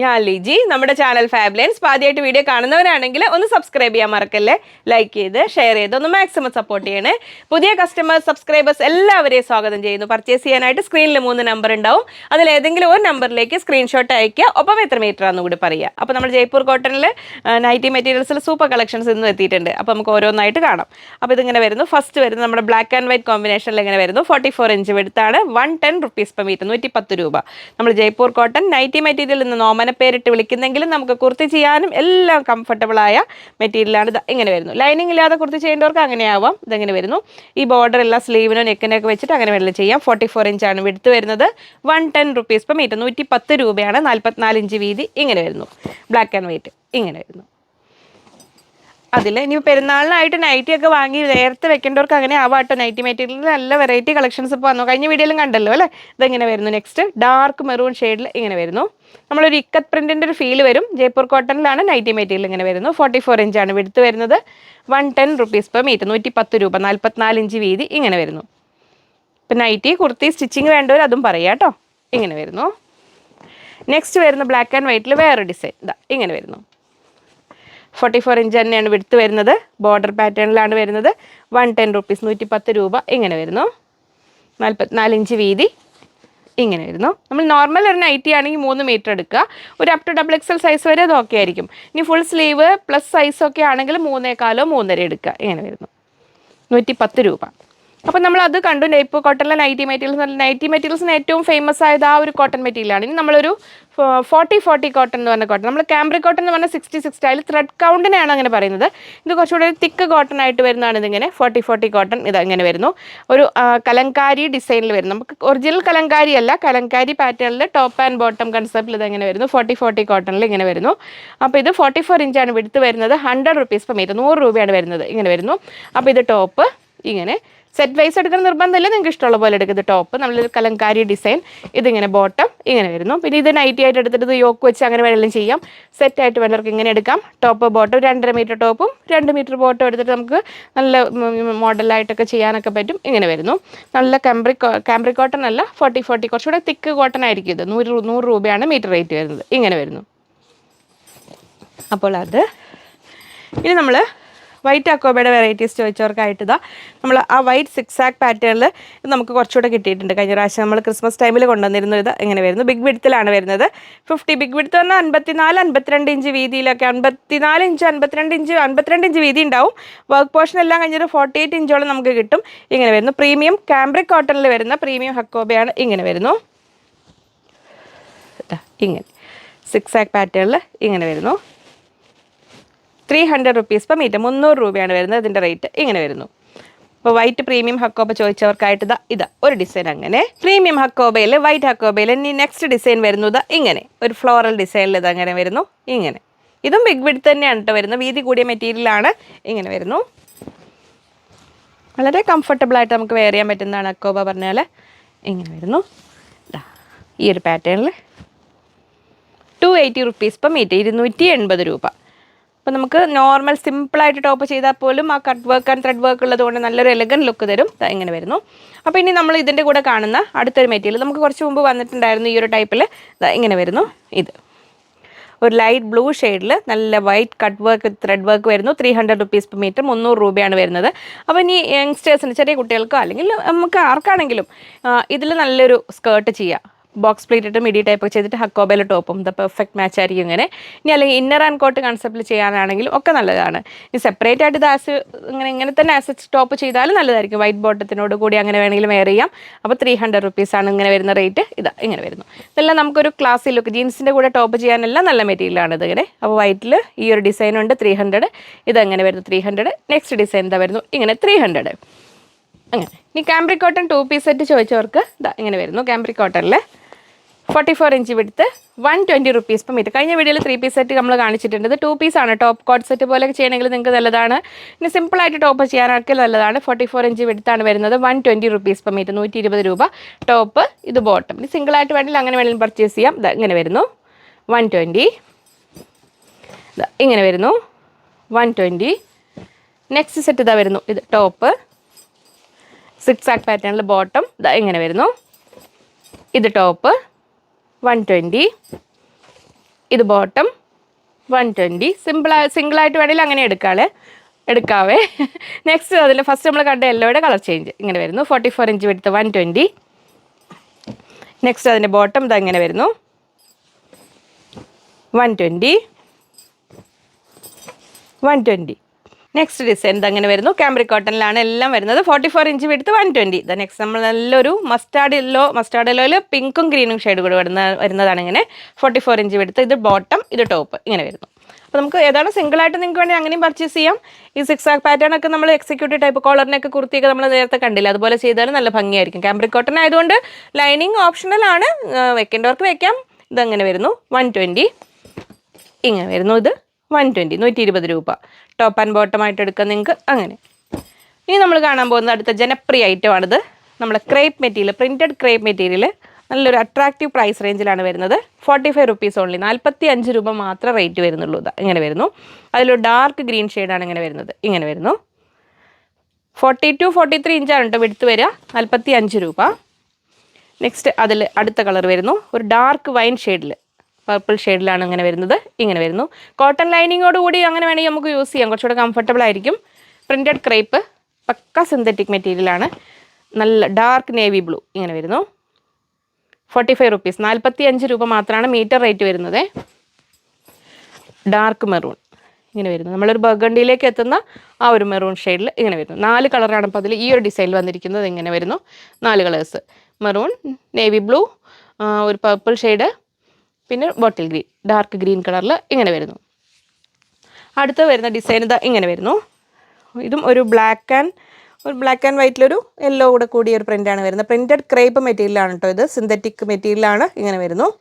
ഞാൻ ലിജി. നമ്മുടെ ചാനൽ ഫാബ്ലൻസ് ആദ്യമായിട്ട് വീഡിയോ കാണുന്നവരാണെങ്കിൽ ഒന്ന് സബ്സ്ക്രൈബ് ചെയ്യാൻ മറക്കല്ലേ? ലൈക്ക് ചെയ്ത് ഷെയർ ചെയ്ത് ഒന്ന് മാക്സിമം സപ്പോർട്ട് ചെയ്യണേ. പുതിയ കസ്റ്റമേഴ്സ് സബ്സ്ക്രൈബേഴ്സ് എല്ലാവരെയും സ്വാഗതം ചെയ്യുന്നു. പർച്ചേസ് ചെയ്യാനായിട്ട് സ്ക്രീനിൽ മൂന്ന് നമ്പർ ഉണ്ടാവും. അതിൽ ഏതെങ്കിലും ഒരു നമ്പറിലേക്ക് സ്ക്രീൻഷോട്ട് അയക്കുക ഒപ്പം എത്ര മീറ്റർ ആണെന്ന് കൂടി പറയുക. അപ്പോൾ നമ്മൾ ജയ്പൂർ കോട്ടണിൽ നൈറ്റി മെറ്റീരിയൽസിൽ സൂപ്പർ കളക്ഷൻസ് ഇന്ന് എത്തിയിട്ടുണ്ട്. അപ്പോൾ നമുക്ക് ഓരോന്നായിട്ട് കാണാം. അപ്പോൾ ഇതിങ്ങനെ വരുന്നു. ഫസ്റ്റ് വരുന്നത് നമ്മുടെ ബ്ലാക്ക് ആൻഡ് വൈറ്റ് കോമ്പിനേഷനിൽ ഇങ്ങനെ വരുന്നു. ഫോർട്ടി ഫോർ ഇഞ്ച് എടുത്താണ് one ten rupees per metre നൂറ്റി പത്ത് രൂപ. നമ്മൾ ജയ്പൂർ കോട്ടൺ നൈറ്റി മെറ്റീരിയൽ നിന്ന് നോമന പേരിട്ട് വിളിക്കുന്നെങ്കിലും നമുക്ക് കുർത്തി ചെയ്യാനും എല്ലാം കംഫർട്ടബിളായ മെറ്റീരിയലാണ് ഇത് ഇങ്ങനെ വരുന്നു. ലൈനിങ് ഇല്ലാതെ കുർത്തി ചെയ്യേണ്ടവർക്ക് അങ്ങനെ ആവാം. ഇതെങ്ങനെ വരുന്നു. ഈ ബോർഡർ എല്ലാം സ്ലീവിനോ നെക്കിനൊക്കെ വെച്ചിട്ട് അങ്ങനെ വേണമെങ്കിൽ ചെയ്യാം. ഫോർട്ടി ഫോർ ഇഞ്ചാണ് വിടുത്ത് വരുന്നത്. One ten rupees per metre നൂറ്റി പത്ത് രൂപയാണ്. നാൽപ്പത്തിനാല് ഇഞ്ച് വീതി. ഇങ്ങനെ വരുന്നു. ബ്ലാക്ക് ആൻഡ് വൈറ്റ് ഇങ്ങനെ വരുന്നു. അതിൽ ഇനി പെരുന്നാളിനായിട്ട് നൈറ്റി ഒക്കെ വാങ്ങി നേരത്തെ വെക്കേണ്ടവർക്ക് അങ്ങനെ ആവാട്ടോ. നൈറ്റി മെറ്റീരിയലിൽ നല്ല വെറൈറ്റി കളക്ഷൻസ് ഇപ്പോൾ വന്നു. കഴിഞ്ഞ വീഡിയോയിലും കണ്ടല്ലോ അല്ലേ? ഇതെങ്ങനെ വരുന്നു? നെക്സ്റ്റ് ഡാർക്ക് മെറൂൺ ഷെയ്ഡിൽ ഇങ്ങനെ വരുന്നു. നമ്മളൊരു ഇക്കത്ത് പ്രിന്റിന്റെ ഒരു ഫീൽ വരും. ജയ്പൂർ കോട്ടണിലാണ് നൈറ്റി മെറ്റീരിയൽ ഇങ്ങനെ വരുന്നു. ഫോർട്ടി ഫോർ ഇഞ്ചാണ് വിടുത്ത് വരുന്നത്. One ten rupees per metre നൂറ്റി പത്ത് രൂപ. നാൽപ്പത്തിനാല് ഇഞ്ച് വീതി ഇങ്ങനെ വരുന്നു. ഇപ്പം നൈറ്റി കുർത്തി സ്റ്റിച്ചിങ് വേണ്ടവർ അതും പറയാം കേട്ടോ ഇങ്ങനെ വരുന്നു. നെക്സ്റ്റ് വരുന്ന ബ്ലാക്ക് ആൻഡ് വൈറ്റിൽ വേറെ ഡിസൈൻ ഇതാ ഇങ്ങനെ വരുന്നു. ഫോർട്ടി ഫോർ ഇഞ്ച് തന്നെയാണ് വിടുത്ത് വരുന്നത്. ബോർഡർ പാറ്റേണിലാണ് വരുന്നത്. വൺ ടെൻ റുപ്പീസ് നൂറ്റി പത്ത് രൂപ ഇങ്ങനെ വരുന്നു. നാൽപ്പത്തിനാല് ഇഞ്ച് വീതി ഇങ്ങനെ വരുന്നു. നമ്മൾ നോർമൽ ഒരു നൈറ്റി ആണെങ്കിൽ മൂന്ന് മീറ്റർ എടുക്കുക. ഒരു up to double XL size വരെ അത് ഓക്കെ ആയിരിക്കും. ഇനി ഫുൾ സ്ലീവ് പ്ലസ് സൈസ് ഒക്കെ ആണെങ്കിൽ മൂന്നേക്കാലോ മൂന്നര എടുക്കുക. ഇങ്ങനെ വരുന്നു. നൂറ്റി പത്ത് രൂപ. അപ്പോൾ നമ്മൾ അത് കണ്ടു. നെയ്പ്പ് കോട്ടണിലെ നൈറ്റി മെറ്റീരിയൽസ് നൈറ്റി മെറ്റീരിയൽസിന് ഏറ്റവും ഫേമസ് ആയത് ആ ഒരു കോട്ടൺ മെറ്റീരിയലാണ് ഇനി നമ്മളൊരു ഫോർട്ടി ഫോർട്ടി കോട്ടൺ എന്ന് പറഞ്ഞ കോട്ടൺ നമ്മൾ ക്യാമ്പ്രി കോട്ടൺ എന്ന് പറഞ്ഞാൽ സിക്സ്റ്റി സിക്സ് സ്റ്റൈൽ ത്രെഡ് കൗണ്ടിനെയാണ് അങ്ങനെ പറയുന്നത്. ഇത് കുറച്ചുകൂടെ തിക്ക് കോട്ടൺ ആയിട്ട് വരുന്നതാണ് ഇതിങ്ങനെ. ഫോർട്ടി ഫോർട്ടി കോട്ടൺ ഇത് ഇങ്ങനെ വരുന്നു. ഒരു കലങ്കാരി ഡിസൈനിൽ വരുന്നു. നമുക്ക് ഒറിജിനൽ കലങ്കാരി അല്ല കലങ്കാരി പാറ്റേണിൽ ടോപ്പ് ആൻഡ് ബോട്ടം കൺസെപ്റ്റിൽ ഇത് ഇങ്ങനെ വരുന്നു. ഫോർട്ടി ഫോർട്ടി കോട്ടണിൽ ഇങ്ങനെ വരുന്നു. അപ്പോൾ ഇത് ഫോർട്ടി ഫോർ ഇഞ്ചാണ് വിടുത്ത് വരുന്നത് ഹൺഡ്രഡ് റുപ്പീസ് പെർ മീറ്റർ നൂറ് രൂപയാണ് വരുന്നത്. ഇങ്ങനെ വരുന്നു. അപ്പോൾ ഇത് ടോപ്പ് ഇങ്ങനെ സെറ്റ് വൈസ് എടുക്കുന്ന നിർബന്ധമില്ല. നിങ്ങൾക്ക് ഇഷ്ടമുള്ള പോലെ എടുക്കുന്നത് ടോപ്പ് നമ്മളൊരു കലങ്കാരി ഡിസൈൻ ഇതിങ്ങനെ ബോട്ടം ഇങ്ങനെ വരുന്നു. പിന്നെ ഇത് നൈറ്റി ആയിട്ട് എടുത്തിട്ട് ഇത് യോക്ക് വെച്ച് അങ്ങനെ വേണമെങ്കിലും ചെയ്യാം. സെറ്റ് ആയിട്ട് വേണ്ടവർക്ക് ഇങ്ങനെ എടുക്കാം. ടോപ്പ് ബോട്ടം രണ്ടര മീറ്റർ ടോപ്പും രണ്ട് മീറ്റർ ബോട്ടം എടുത്തിട്ട് നമുക്ക് നല്ല മോഡലായിട്ടൊക്കെ ചെയ്യാനൊക്കെ പറ്റും. ഇങ്ങനെ വരുന്നു. നല്ല കാംബ്രി കാംബ്രി കോട്ടൺ അല്ല ഫോർട്ടി ഫോർട്ടി കുറച്ചുകൂടെ തിക്ക് കോട്ടൺ ആയിരിക്കും ഇത്. നൂറ് നൂറ് രൂപയാണ് മീറ്റർ റേറ്റ് വരുന്നത്. ഇങ്ങനെ വരുന്നു. അപ്പോൾ അത് ഇനി നമ്മൾ വൈറ്റ് അക്കോബയുടെ വെറൈറ്റീസ് ചോദിച്ചവർക്കായിട്ട് ഇതാ നമ്മൾ ആ വൈറ്റ് സിക്സ് ആക്ക് പാറ്റേണിൽ നമുക്ക് കുറച്ചുകൂടെ കിട്ടിയിട്ടുണ്ട്. കഴിഞ്ഞ പ്രാവശ്യം നമ്മൾ ക്രിസ്മസ് ടൈമിൽ കൊണ്ടുവന്നിരുന്ന ഇത് എങ്ങനെ വരുന്നു. ബിഗ് വിഡ്ത്തിലാണ് വരുന്നത്. ഫിഫ്റ്റി ബിഗ് വിഡ്ത്ത് പറഞ്ഞാൽ അൻപത്തിനാല് അൻപത്തിരണ്ട് ഇഞ്ച് വീതിയിലൊക്കെ അൻപത്തിനാല് ഇഞ്ച് അൻപത്തിരണ്ട് ഇഞ്ച് അൻപത്തിരണ്ട് ഇഞ്ച് വീതി ഉണ്ടാവും. വർക്ക് പോർഷൻ എല്ലാം കഴിഞ്ഞൊരു ഫോർട്ടി എയ്റ്റ് ഇഞ്ചോളം നമുക്ക് കിട്ടും. ഇങ്ങനെ വരുന്നു. പ്രീമിയം കാംബ്രിക് കോട്ടണിൽ വരുന്ന പ്രീമിയം ഹക്കോബയാണ് ഇങ്ങനെ വരുന്നു. ഇങ്ങനെ. സിക്സ് ആക്ക് പാറ്റേണിൽ ഇങ്ങനെ വരുന്നു. Three hundred rupees per metre മുന്നൂറ് രൂപയാണ് വരുന്നത്. ഇതിന്റെ റേറ്റ് ഇങ്ങനെ വരുന്നു. അപ്പോൾ വൈറ്റ് പ്രീമിയം ഹക്കോബ ചോദിച്ചവർക്കായിട്ട് ഇതാ. ഇതാ ഒരു ഡിസൈൻ അങ്ങനെ. പ്രീമിയം ഹക്കോബയിൽ വൈറ്റ് ഹക്കോബയിൽ ഇനി നെക്സ്റ്റ് ഡിസൈൻ വരുന്നത് ഇങ്ങനെ. ഒരു ഫ്ലോറൽ ഡിസൈനിൽ ഇത് അങ്ങനെ വരുന്നു. ഇങ്ങനെ. ഇതും ബിഗ് വിഡ് തന്നെയാണ് കേട്ടോ വരുന്നത്. വീതി കൂടിയ മെറ്റീരിയലാണ് ഇങ്ങനെ വരുന്നു. വളരെ കംഫർട്ടബിൾ ആയിട്ട് നമുക്ക് വെയർ ചെയ്യാൻ പറ്റുന്നതാണ് അക്കോബ പറഞ്ഞാൽ ഇങ്ങനെ വരുന്നു. ഈ ഒരു പാറ്റേണിൽ two eighty rupees per metre ഇരുന്നൂറ്റി എൺപത് രൂപ. അപ്പോൾ നമുക്ക് നോർമൽ സിമ്പിളായിട്ട് ടോപ്പ് ചെയ്താൽ പോലും ആ cut work and thread work ഉള്ളതുകൊണ്ട് നല്ലൊരു എലഗൻ ലുക്ക് തരും. ഇങ്ങനെ വരുന്നു. അപ്പോൾ ഇനി നമ്മൾ ഇതിന്റെ കൂടെ കാണുന്ന അടുത്തൊരു മെറ്റീരിയൽ നമുക്ക് കുറച്ച് മുമ്പ് വന്നിട്ടുണ്ടായിരുന്നു ഈ ഒരു ടൈപ്പിൽ ഇങ്ങനെ വരുന്നു. ഇത്. ഒരു ലൈറ്റ് ബ്ലൂ ഷെയ്ഡിൽ നല്ല white cut work thread work വരുന്നു. Three hundred rupees per metre മുന്നൂറ് രൂപയാണ് വരുന്നത്. അപ്പോൾ ഇനി യങ്സ്റ്റേഴ്സിന് ചെറിയ കുട്ടികൾക്കോ അല്ലെങ്കിൽ നമുക്ക് ആർക്കാണെങ്കിലും ഇതിൽ നല്ലൊരു സ്കേർട്ട് ചെയ്യാം. ബോക്സ് പ്ലേറ്റ് ഇട്ട് മിഡി ടൈപ്പ് ചെയ്തിട്ട് ഹക്കോബയിൽ ടോപ്പും ദ പെർഫെക്റ്റ് മാച്ച് ആയിരിക്കും ഇങ്ങനെ. ഇനി അല്ലെങ്കിൽ ഇന്നർ ആൻഡ് കോട്ട് കൺസെപ്റ്റിൽ ചെയ്യാനാണെങ്കിലും ഒക്കെ നല്ലതാണ്. ഇനി സെപ്പറേറ്റ് ആയിട്ട് ദാസ് ഇങ്ങനെ ഇങ്ങനെ തന്നെ ആസ് ടോപ്പ് ചെയ്താലും നല്ലതായിരിക്കും. വൈറ്റ് ബോട്ടത്തിനോട് കൂടി അങ്ങനെ വേണമെങ്കിലും വെയർ ചെയ്യാം. അപ്പോൾ ത്രീ ഹൺഡ്രഡ് റുപ്പീസാണ് ഇങ്ങനെ വരുന്ന റേറ്റ് ഇതാ ഇങ്ങനെ വരുന്നു. ഇതെല്ലാം നമുക്കൊരു ക്ലാസ്സിൽ ലുക്ക് ജീൻസിന്റെ കൂടെ ടോപ്പ് ചെയ്യാനെല്ലാം നല്ല മെറ്റീരിയലാണ് ഇത് ഇങ്ങനെ. അപ്പോൾ വൈറ്റിൽ ഈ ഒരു ഡിസൈൻ ഉണ്ട് ത്രീ ഹൺഡ്രഡ് ഇതങ്ങനെ വരുന്നു? ത്രീ ഹൺഡ്രഡ് നെക്സ്റ്റ് ഡിസൈൻ എന്താ വരുന്നു? ഇങ്ങനെ ത്രീ ഹൺഡ്രഡ് അങ്ങനെ. ഇനി cambric cotton two piece set ചോദിച്ചവർക്ക് ഇതാ ഇങ്ങനെ വരുന്നു. കാംബ്രി കോട്ടണിൽ ഫോർട്ടി ഫോർ ഇഞ്ച് വിടുത്ത് വൺ ട്വന്റി റുപ്പീസ് ഇപ്പം ഇത്. കഴിഞ്ഞ വീഡിയോയിൽ ത്രീ പീസ് സെറ്റ് നമ്മൾ കാണിച്ചിട്ടുണ്ട്. ഇത് ടു പീസാണ് ടോപ്പ് കോട്ട് സെറ്റ് പോലെ ചെയ്യണമെങ്കിൽ നിങ്ങൾക്ക് നല്ലതാണ്. ഇനി സിമ്പിളായിട്ട് ടോപ്പ് ചെയ്യാനൊക്കെ നല്ലതാണ്. ഫോർട്ടി ഫോർ ഇഞ്ച് വിടുത്താണ് വരുന്നത്. വൺ ട്വന്റി റുപ്പീസ് ഇപ്പം ഇത്. നൂറ്റി ഇരുപത് രൂപ. ടോപ്പ് ഇത് ബോട്ടം ഇനി സിംഗിളായിട്ട് വേണമെങ്കിൽ അങ്ങനെ വേണമെങ്കിലും പർച്ചേസ് ചെയ്യാം. ഇത് ഇങ്ങനെ വരുന്നു. വൺ ട്വന്റി ഇങ്ങനെ വരുന്നു. വൺ ട്വന്റി നെക്സ്റ്റ് സെറ്റ് ഇതാ വരുന്നു. ഇത് ടോപ്പ് സിക്സ് ആക്ക് പാറ്റേണിൽ ബോട്ടം ഇതാ ഇങ്ങനെ വരുന്നു. ഇത് ടോപ്പ് വൺ ട്വന്റി ഇത് ബോട്ടം വൺ ട്വന്റി സിമ്പിളായ സിംഗിളായിട്ട് വേണമെങ്കിൽ അങ്ങനെ എടുക്കാളെ. എടുക്കാവേ. നെക്സ്റ്റ് അതിൽ ഫസ്റ്റ് നമ്മൾ കണ്ട യെല്ലോയുടെ കളർ ചേഞ്ച് ഇങ്ങനെ വരുന്നു. ഫോർട്ടി ഫോർ ഇഞ്ച് വെടുത്ത് വൺ ട്വന്റി നെക്സ്റ്റ് അതിന്റെ ബോട്ടം ഇത് ഇങ്ങനെ വരുന്നു. One twenty one twenty next design അങ്ങനെ വരുന്നു? ക്യാമ്പ്രി കോട്ടണിലാണ് എല്ലാം വരുന്നത്. ഫോർട്ടി ഫോർ ഇഞ്ച് വിടുത്ത് വൺ ട്വന്റി ഇത് നെക്സ്റ്റ് നമ്മൾ നല്ലൊരു മസ്റ്റാർഡ് യെല്ലോ മസ്റ്റാർഡ് യെല്ലോയിൽ പിങ്കും ഗ്രീനും ഷെയ്ഡ് കൂടെ വരുന്ന വരുന്നതാണ് ഇങ്ങനെ ഫോർട്ടി ഫോർ ഇഞ്ച് വിടുത്ത് ഇത് ബോട്ടം ഇത് ടോപ്പ് ഇങ്ങനെ വരുന്നു. അപ്പോൾ നമുക്ക് ഏതാണ് സിംഗിൾ ആയിട്ട് നിങ്ങൾക്ക് വേണമെങ്കിൽ അങ്ങനെയും പർച്ചേസ് ചെയ്യാം. ഈ സിക്സ് ആക്ക് പാറ്റേൺ ഒക്കെ നമ്മൾ എക്സിക്യൂട്ടീവ് ടൈപ്പ് കോളറിനൊക്കെ കുർത്തിയൊക്കെ നമ്മൾ നേരത്തെ കണ്ടില്ല? അതുപോലെ ചെയ്താലും നല്ല ഭംഗിയായിരിക്കും. ക്യാമ്പ്രിക് കോട്ടൺ ആയതുകൊണ്ട് ലൈനിങ് ഓപ്ഷണൽ ആണ്. വെക്കേണ്ടവർക്ക് വെക്കാം. ഇതങ്ങനെ വരുന്നു? വൺ ട്വന്റി ഇങ്ങനെ വരുന്നു ഇത്. വൺ ട്വന്റി നൂറ്റി ഇരുപത് രൂപ. ടോപ്പ് ആൻഡ് ബോട്ടം ആയിട്ട് എടുക്കുക നിങ്ങൾക്ക്. അങ്ങനെ. ഇനി നമ്മൾ കാണാൻ പോകുന്നത് അടുത്ത ജനപ്രിയ ഐറ്റമാണിത് നമ്മുടെ crepe material printed crepe material നല്ലൊരു അട്രാക്റ്റീവ് പ്രൈസ് റേഞ്ചിലാണ് വരുന്നത്. ഫോർട്ടി ഫൈവ് റുപ്പീസ് ഓൺലി നാൽപ്പത്തി അഞ്ച് രൂപ മാത്രമേ റേറ്റ് വരുന്നുള്ളൂ. ഇത് ഇങ്ങനെ വരുന്നു. അതിലൊരു ഡാർക്ക് ഗ്രീൻ ഷെയ്ഡാണ് ഇങ്ങനെ വരുന്നത്. ഇങ്ങനെ വരുന്നു. ഫോർട്ടി ടു ഫോർട്ടി ത്രീ ഇഞ്ചാണ് കേട്ടോ എടുത്ത് വരിക. നാൽപ്പത്തി അഞ്ച് രൂപ. നെക്സ്റ്റ് അതിൽ അടുത്ത കളർ വരുന്നു. ഒരു ഡാർക്ക് വൈൻ ഷെയ്ഡിൽ പർപ്പിൾ ഷെയ്ഡിലാണ് ഇങ്ങനെ വരുന്നത്. ഇങ്ങനെ വരുന്നു. കോട്ടൺ ലൈനിങ്ങോട് കൂടി അങ്ങനെ വേണമെങ്കിൽ നമുക്ക് യൂസ് ചെയ്യാം. കുറച്ചുകൂടെ കംഫർട്ടബിൾ ആയിരിക്കും. പ്രിന്റഡ് ക്രേപ്പ് പക്ക സിന്തറ്റിക് മെറ്റീരിയലാണ് നല്ല ഡാർക്ക് നേവി ബ്ലൂ ഇങ്ങനെ വരുന്നു. ഫോർട്ടി ഫൈവ് റുപ്പീസ് നാൽപ്പത്തി അഞ്ച് രൂപ മാത്രമാണ് മീറ്റർ റേറ്റ് വരുന്നത്. ഡാർക്ക് മെറൂൺ ഇങ്ങനെ വരുന്നു. നമ്മളൊരു ബർഗണ്ടിയിലേക്ക് എത്തുന്ന ആ ഒരു മെറൂൺ ഷെയ്ഡിൽ ഇങ്ങനെ വരുന്നു. നാല് കളറാണ് അപ്പോൾ അതിൽ ഈ ഒരു ഡിസൈനിൽ വന്നിരിക്കുന്നത്. ഇങ്ങനെ വരുന്നു. നാല് കളേഴ്സ് മെറൂൺ നേവി ബ്ലൂ ഒരു പർപ്പിൾ ഷെയ്ഡ് പിന്നെ ബോട്ടിൽ ഗ്രീൻ ഡാർക്ക് ഗ്രീൻ കളറിൽ ഇങ്ങനെ വരുന്നു. അടുത്ത വരുന്ന ഡിസൈൻ ഇതാ ഇങ്ങനെ വരുന്നു. ഇതും ഒരു ബ്ലാക്ക് ആൻഡ് ഒരു ബ്ലാക്ക് ആൻഡ് വൈറ്റിലൊരു യെല്ലോ കൂടെ കൂടിയ ഒരു പ്രിന്റാണ് വരുന്നത്. പ്രിന്റഡ് ക്രേപ്പ് മെറ്റീരിയലാണ് കേട്ടോ ഇത്. സിന്തറ്റിക് മെറ്റീരിയലാണ് ഇങ്ങനെ വരുന്നു.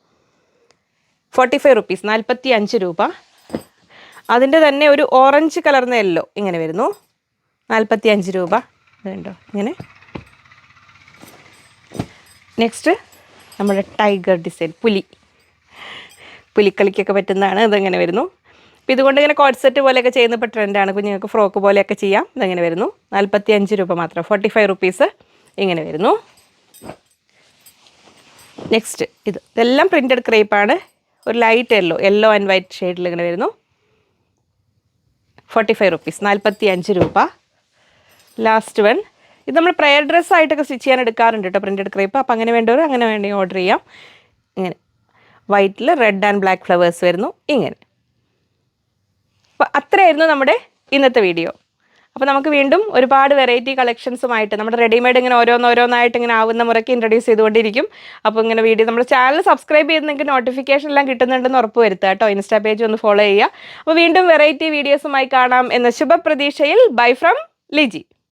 ഫോർട്ടി ഫൈവ് റുപ്പീസ് നാൽപ്പത്തി അഞ്ച് രൂപ. അതിന്റെ തന്നെ ഒരു ഓറഞ്ച് കളർന്ന യെല്ലോ ഇങ്ങനെ വരുന്നു. നാൽപ്പത്തി അഞ്ച് രൂപ ഇതുണ്ടോ ഇങ്ങനെ. നെക്സ്റ്റ് നമ്മുടെ ടൈഗർ ഡിസൈൻ പുലി. പുലിക്കളിക്കൊക്കെ പറ്റുന്നതാണ് ഇതങ്ങനെ വരുന്നു. അപ്പോൾ ഇതുകൊണ്ട് ഇങ്ങനെ കോഡ്സെറ്റ് സെറ്റ് പോലെയൊക്കെ ചെയ്യുന്ന ഇപ്പോൾ ട്രെൻഡാണ് കുഞ്ഞുങ്ങൾക്ക് ഫ്രോക്ക് പോലെയൊക്കെ ചെയ്യാം ഇതെങ്ങനെ വരുന്നു. നാൽപ്പത്തി അഞ്ച് രൂപ മാത്രം ഫോർട്ടി ഫൈവ് റുപ്പീസ് ഇങ്ങനെ വരുന്നു. നെക്സ്റ്റ് ഇത് ഇതെല്ലാം പ്രിന്റഡ് ക്രേപ്പാണ് ഒരു light yellow yellow and white ഷെയ്ഡിൽ ഇങ്ങനെ വരുന്നു. ഫോർട്ടി ഫൈവ് റുപ്പീസ് നാൽപ്പത്തി അഞ്ച് രൂപ. ലാസ്റ്റ് വൺ ഇത് നമ്മൾ പ്രയർ ഡ്രസ്സായിട്ടൊക്കെ സ്റ്റിച്ച് ചെയ്യാൻ എടുക്കാറുണ്ട് കേട്ടോ പ്രിന്റഡ് ക്രേപ്പ് അപ്പോൾ അങ്ങനെ വേണ്ടവർ അങ്ങനെ വേണ്ടി ഓർഡർ ചെയ്യാം. ഇങ്ങനെ. വൈറ്റിൽ റെഡ് ആൻഡ് ബ്ലാക്ക് ഫ്ലവേഴ്സ് വരുന്നു ഇങ്ങനെ. അപ്പോൾ അത്രയായിരുന്നു നമ്മുടെ ഇന്നത്തെ വീഡിയോ അപ്പോൾ നമുക്ക് വീണ്ടും ഒരുപാട് വെറൈറ്റി കളക്ഷൻസുമായിട്ട് നമ്മുടെ റെഡിമെയ്ഡ് ഇങ്ങനെ ഓരോന്നോരോന്നായിട്ട് ഇങ്ങനെ ആവുന്ന മുറയ്ക്ക് ഇൻട്രൊഡ്യൂസ് ചെയ്തുകൊണ്ടിരിക്കും. അപ്പോൾ ഇങ്ങനെ വീഡിയോ നമ്മുടെ ചാനൽ സബ്സ്ക്രൈബ് ചെയ്യുന്നെങ്കിൽ നോട്ടിഫിക്കേഷൻ എല്ലാം കിട്ടുന്നുണ്ടെന്ന് ഉറപ്പ് വരുത്തുക കേട്ടോ. ഇൻസ്റ്റാ പേജ് ഒന്ന് ഫോളോ ചെയ്യുക. അപ്പോൾ വീണ്ടും വെറൈറ്റി വീഡിയോസുമായി കാണാം എന്ന ശുഭപ്രതീക്ഷയിൽ ബൈ ഫ്രം ലിജി